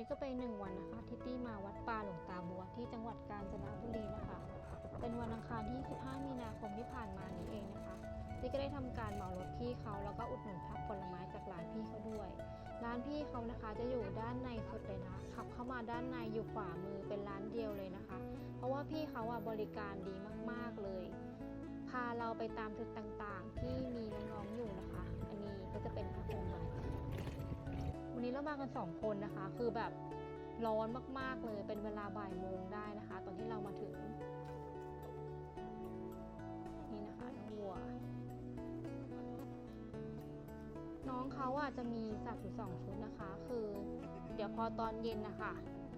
นี้ก็เป็นหนึ่งวันนะคะที่ตี้มาวัดป่าหลวงตาบัวที่จังหวัดกาญจนบุรีนะคะ เป็นวันอังคารที่15มีนาคมที่ผ่านมานี้เองนะคะตี้ก็ได้ทำการเหมารถพี่เขาแล้วก็อุดหนุนผักผลไม้จากร้านพี่เขาด้วย ร้านพี่เขานะคะจะอยู่ด้านในสุดเลยนะขับเข้ามาด้านในอยู่ขวามือเป็นร้านเดียวเลยนะคะ เพราะว่าพี่เขาอะบริการดีมากๆเลย พาเราไปตามจุดต่างๆ ที่มีน้องๆอยู่นะคะ อันนี้ก็จะเป็นพระพรหม มาวันนี้เรามากันสองคนนะคะ คือแบบร้อนมากๆเลย เป็นเวลาบ่ายโมงได้นะคะ ตอนที่เรามาถึง นี่นะคะน้องวัว น้องเขาอะจะมีสัตว์อยู่สองชุดนะคะ คือ เดี๋ยวพอตอนเย็นนะคะ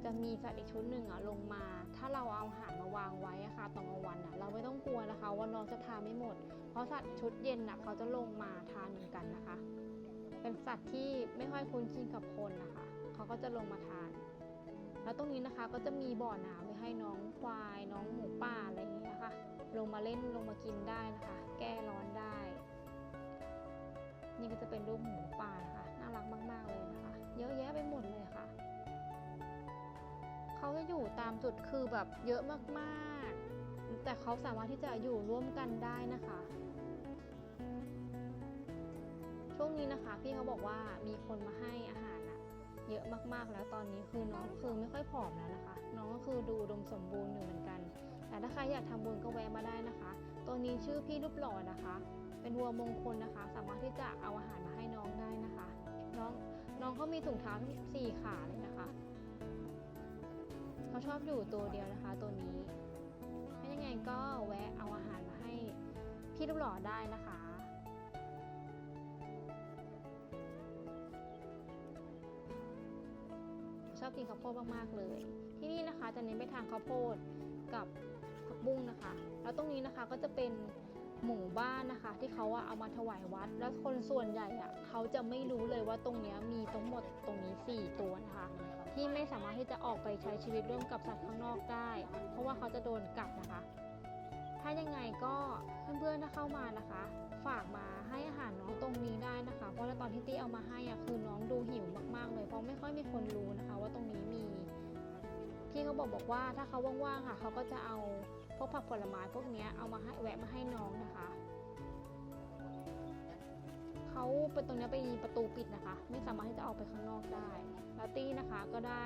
จะมีสัตว์อีกชุดหนึ่งอะลงมา ถ้าเราเอาอาหารมาวางไว้อะค่ะตอนกลางวันอะ เราไม่ต้องกลัวนะคะว่าน้องจะทานไม่หมด เพราะสัตว์ชุดเย็นอะเขาจะลงมาทานเหมือนกันนะคะ เป็นสัตว์ที่ไม่ค่อยคุ้นชินกับคนนะคะเขาก็จะลงมาทาน แล้วตรงนี้นะคะก็จะมีบ่อน้ำไว้ให้น้องควาย น้องหมูป่าอะไรอย่างเงี้ยค่ะ ลงมาเล่นลงมากินได้นะคะ แก้ร้อนได้ นี่ก็จะเป็นรูปหมูป่านะคะน่ารักมากๆเลยนะคะ เยอะแยะไปหมดเลยค่ะเขาจะอยู่ตามจุดคือแบบเยอะมากๆ แต่เขาสามารถที่จะอยู่ร่วมกันได้นะคะ ช่วงนี้นะคะ พี่เขาบอกว่ามีคนมาให้อาหารอะเยอะมากๆแล้วตอนนี้คือน้องคือไม่ค่อยผอมแล้วนะคะ น้องก็คือดูดมสมบูรณ์อยู่เหมือนกัน แต่ถ้าใครอยากทำบุญก็แวะมาได้นะคะ ตัวนี้ชื่อพี่รูปหล่อนะคะ เป็นวัวมงคลนะคะ สามารถที่จะเอาอาหารมาให้น้องได้นะคะ น้องน้องเขามีถุงเท้าทั้งสี่ขาเลยนะคะเขาชอบอยู่ตัวเดียวนะคะ ตัวนี้ถ้ายังไงก็แวะเอาอาหารมาให้พี่รูปหล่อได้นะคะ ชอบกินข้าวโพดมากๆเลย ที่นี่นะคะจะเน้นไปทางข้าวโพดกับผักบุ้งนะคะ แล้วตรงนี้นะคะก็จะเป็นหมู่บ้านนะคะ ที่เขาเอามาถวายวัด แล้วคนส่วนใหญ่อะเขาจะไม่รู้เลยว่าตรงนี้มีทั้งหมดตรงนี้ 4 ตัวนะคะ ที่ไม่สามารถที่จะออกไปใช้ชีวิตร่วมกับสัตว์ข้างนอกได้ เพราะว่าเขาจะโดนกัดนะคะ ถ้ายังไงก็เพื่อนๆถ้าเข้ามานะคะ ฝากมาให้อาหารน้องตรงนี้ได้นะคะ เพราะว่าตอนที่ตี้เอามาให้อะคือ ดูหิวมากๆเลยเพราะไม่ค่อยมีคนรู้นะคะ ว่าตรงนี้มีพี่เขาบอกบอกว่าถ้าเขาว่างๆค่ะเขาก็จะเอาพวกผักผลไม้พวกนี้เอามาให้แวะมาให้น้องนะคะเขาเป็นตรงนี้ยเป็นประตูปิดนะคะ ไม่สามารถที่จะออกไปข้างนอกได้แล้วตี้นะคะก็ได้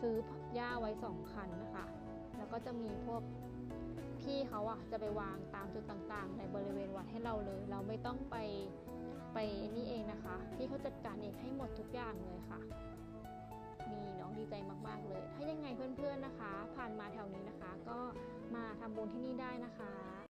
ซื้อหญ้าไว้สองคันนะคะ แล้วก็จะมีพวกพี่เขาอะจะไปวางตามจุดต่างๆ ในบริเวณวัดให้เราเลย เราไม่ต้องไป นี่เองนะคะพี่เขาจัดการเองให้หมดทุกอย่างเลยค่ะ นี่น้องดีใจมาก ๆ เลย ถ้ายังไงเพื่อนๆนะคะ ผ่านมาแถวนี้นะคะ ก็มาทำบุญที่นี่ได้นะคะ